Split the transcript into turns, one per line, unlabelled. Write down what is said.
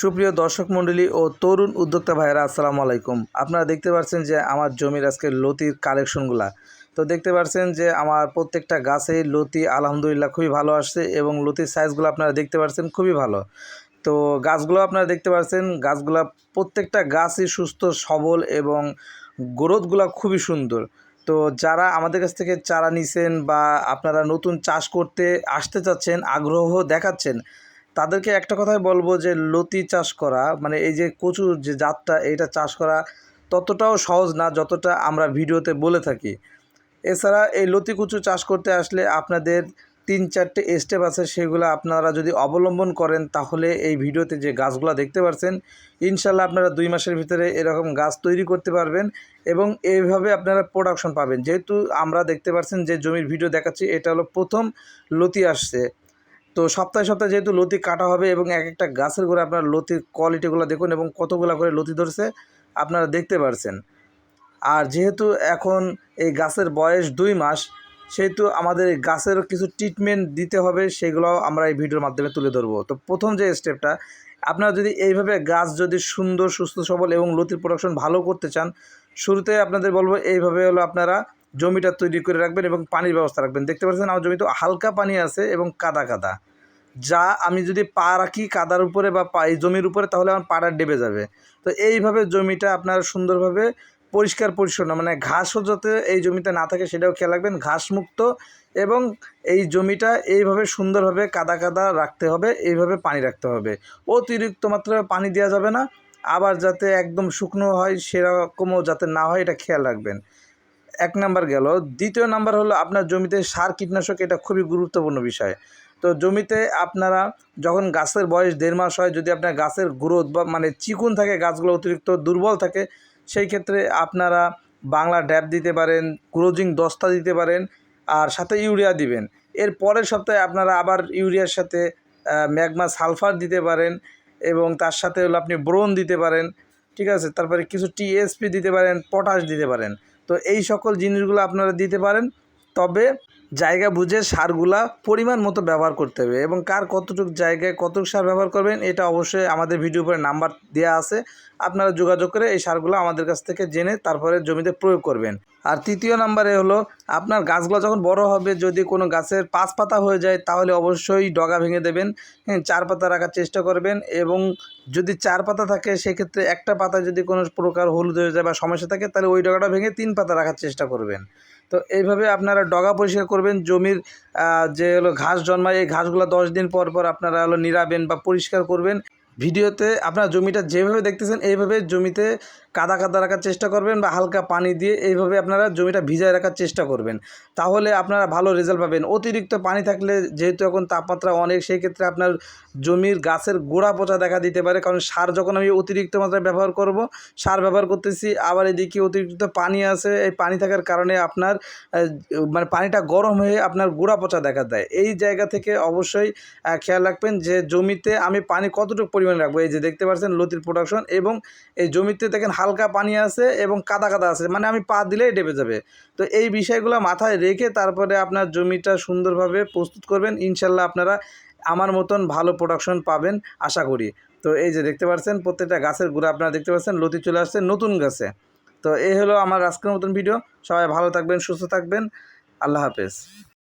সুপ্রিয় দর্শক মণ্ডলী ও তরুণ উদ্যোক্তা ভাইয়েরা, আসসালামু আলাইকুম। আপনারা দেখতে পাচ্ছেন যে আমার জমির আজকে লতির কালেকশনগুলা। তো দেখতে পাচ্ছেন যে আমার প্রত্যেকটা গাছে লতি আলহামদুলিল্লাহ খুবই ভালো আসছে এবং লতির সাইজগুলো আপনারা দেখতে পাচ্ছেন খুবই ভালো। তো গাছগুলো আপনারা দেখতে পাচ্ছেন গাছগুলা প্রত্যেকটা গাছই সুস্থ, সবল এবং গ্রোথগুলো খুবই সুন্দর। তো যারা আমাদের কাছ থেকে চারা নিছেন বা আপনারা নতুন চাষ করতে আসতে চাচ্ছেন, আগ্রহ দেখাচ্ছেন তাদেরকে একটা কথাই বলব যে লতি চাষ করা মানে এই যে কচুর যে জাতটা এটা চাষ করা ততটাও সহজ না যতটা আমরা ভিডিওতে বলে থাকি। এছাড়া এই লতি কচু চাষ করতে আসলে আপনাদের তিন চারটে স্টেপ আছে, সেগুলো আপনারা যদি অবলম্বন করেন তাহলে এই ভিডিওতে যে গাছগুলো দেখতে পাচ্ছেন ইনশাল্লাহ আপনারা দুই মাসের ভিতরে এরকম গাছ তৈরি করতে পারবেন এবং এইভাবে আপনারা প্রোডাকশন পাবেন। যেহেতু আমরা দেখতে পাচ্ছেন যে জমির ভিডিও দেখাচ্ছি, এটা হলো প্রথম লতি আসছে। তো সপ্তাহে সপ্তাহে যেহেতু লতি কাটা হবে এবং এক একটা গাছের করে আপনার লতির কোয়ালিটিগুলো দেখুন এবং কতগুলো করে লতি ধরছে, আপনারা দেখতে পারছেন। আর যেহেতু এখন এই গাছের বয়স দুই মাস, সেহেতু আমাদের গাছের কিছু ট্রিটমেন্ট দিতে হবে সেগুলো আমরা এই ভিডিওর মাধ্যমে তুলে ধরবো। তো প্রথম যে স্টেপটা আপনারা যদি এইভাবে গাছ যদি সুন্দর, সুস্থ, সবল এবং লতির প্রোডাকশন ভালো করতে চান, শুরুতে আপনাদের বলব এইভাবে হলো আপনারা জমিটা তৈরি করে রাখবেন এবং পানির ব্যবস্থা রাখবেন। দেখতে পাচ্ছেন আমার জমিতে হালকা পানি আছে এবং কাদা কাদা। যা আমি যদি পা রাখি কাদার উপরে বা এই জমির উপরে, তাহলে আমার পাড়া ডেবে যাবে। তো এইভাবে জমিটা আপনার সুন্দরভাবে পরিষ্কার, পরিচ্ছন্ন মানে ঘাসও যাতে এই জমিতে না থাকে সেটাও খেয়াল রাখবেন ঘাস মুক্ত এবং এই জমিটা এইভাবে সুন্দরভাবে কাদা কাদা রাখতে হবে, এইভাবে পানি রাখতে হবে। অতিরিক্ত মাত্রায় পানি দেওয়া যাবে না, আবার যাতে একদম শুকনো হয় সেরকমও যাতে না হয়, এটা খেয়াল রাখবেন। এক নাম্বার গেল। দ্বিতীয় নাম্বার হলো আপনার জমিতে সার কীটনাশক, এটা খুবই গুরুত্বপূর্ণ বিষয়। তো জমিতে আপনারা যখন গাছের বয়স দেড় মাস হয়, যদি আপনার গাছের গ্রোথ বা মানে চিকুন থাকে, গাছগুলো অতিরিক্ত দুর্বল থাকে, সেই ক্ষেত্রে আপনারা বাংলা ড্যাব দিতে পারেন ক্রোজিং দস্তা দিতে পারেন, আর সাথে ইউরিয়া দিবেন। এর পরের সপ্তাহে আপনারা আবার ইউরিয়ার সাথে ম্যাগমা সালফার দিতে পারেন এবং তার সাথে হলো আপনি ব্রোন দিতে পারেন, ঠিক আছে? তারপরে কিছু টিএসপি দিতে পারেন, পটাশ দিতে পারেন। তো এই সকল জিনিসগুলো আপনারা দিতে পারেন। তবে জায়গা বুঝে সারগুলা পরিমাণ মতো ব্যবহার করতে হবে এবং কার কতটুকু জায়গায় কতটুকু সার ব্যবহার করবেন, এটা অবশ্যই আমাদের ভিডিও উপরে নাম্বার দেওয়া আছে। আপনারা যোগাযোগ করে এই সারগুলো আমাদের কাছ থেকে জেনে তারপরে জমিতে প্রয়োগ করবেন। আর তৃতীয় নাম্বারে হলো, আপনার গাছগুলো যখন বড় হবে, যদি কোনো গাছের পাঁচ পাতা হয়ে যায়, তাহলে অবশ্যই ডগা ভেঙে দেবেন। হ্যাঁ চার পাতা রাখার চেষ্টা করবেন এবং যদি চার পাতা থাকে, সেক্ষেত্রে একটা পাতা যদি কোনো প্রকার হলুদ হয়ে যায় বা সমস্যা থাকে, তাহলে ওই ডগাটা ভেঙে তিন পাতা রাখার চেষ্টা করবেন। তো এইভাবে আপনারা ডগা পরিষ্কার করবেন, জমির যে হলো ঘাস জন্মায়, এই ঘাসগুলো দশ দিন পর পর আপনারা হলো নিরাবেন বা পরিষ্কার করবেন। ভিডিওতে আপনারা জমিটা যেভাবে দেখতেছেন এইভাবে জমিতে কাদা কাদা রাখার চেষ্টা করবেন বা হালকা পানি দিয়ে এইভাবে আপনারা জমিটা ভিজায় রাখার চেষ্টা করবেন। তাহলে আপনারা ভালো রেজাল্ট পাবেন। অতিরিক্ত পানি থাকলে যেহেতু এখন তাপমাত্রা অনেক, সেই ক্ষেত্রে আপনার জমির গাছের গোড়া পচা দেখা দিতে পারে। কারণ সার যখন আমি অতিরিক্ত মাত্রায় ব্যবহার করব, সার ব্যবহার করতেছি, আবার এদিকে অতিরিক্ত পানি আছে, এই পানি থাকার কারণে আপনার মানে পানিটা গরম হয়ে আপনার গোড়া পচা দেখা দেয়। এই জায়গা থেকে অবশ্যই খেয়াল রাখবেন যে জমিতে আমি পানি কতটুকু পরিমাণে রাখব। এই যে দেখতে পাচ্ছেন লতির প্রোডাকশন এবং এই জমিতে দেখেন হালকা পানি আছে এবং কাদা কাদা আছে মানে আমি পা দিলেই ডেবে যাবে। তো এই বিষয়গুলো মাথায় রেখে তারপরে আপনার জমিটা সুন্দরভাবে প্রস্তুত করবেন, ইনশাল্লাহ আপনারা আমার মতন ভালো প্রোডাকশন পাবেন আশা করি। তো এই যে দেখতে পাচ্ছেন, প্রত্যেকটা গাছের গুঁড়ো আপনারা দেখতে পাচ্ছেন, লতি চলে আসছে নতুন গাছে। তো এই হলো আমার আজকের মতন ভিডিও সবাই ভালো থাকবেন, সুস্থ থাকবেন, আল্লাহ হাফেজ।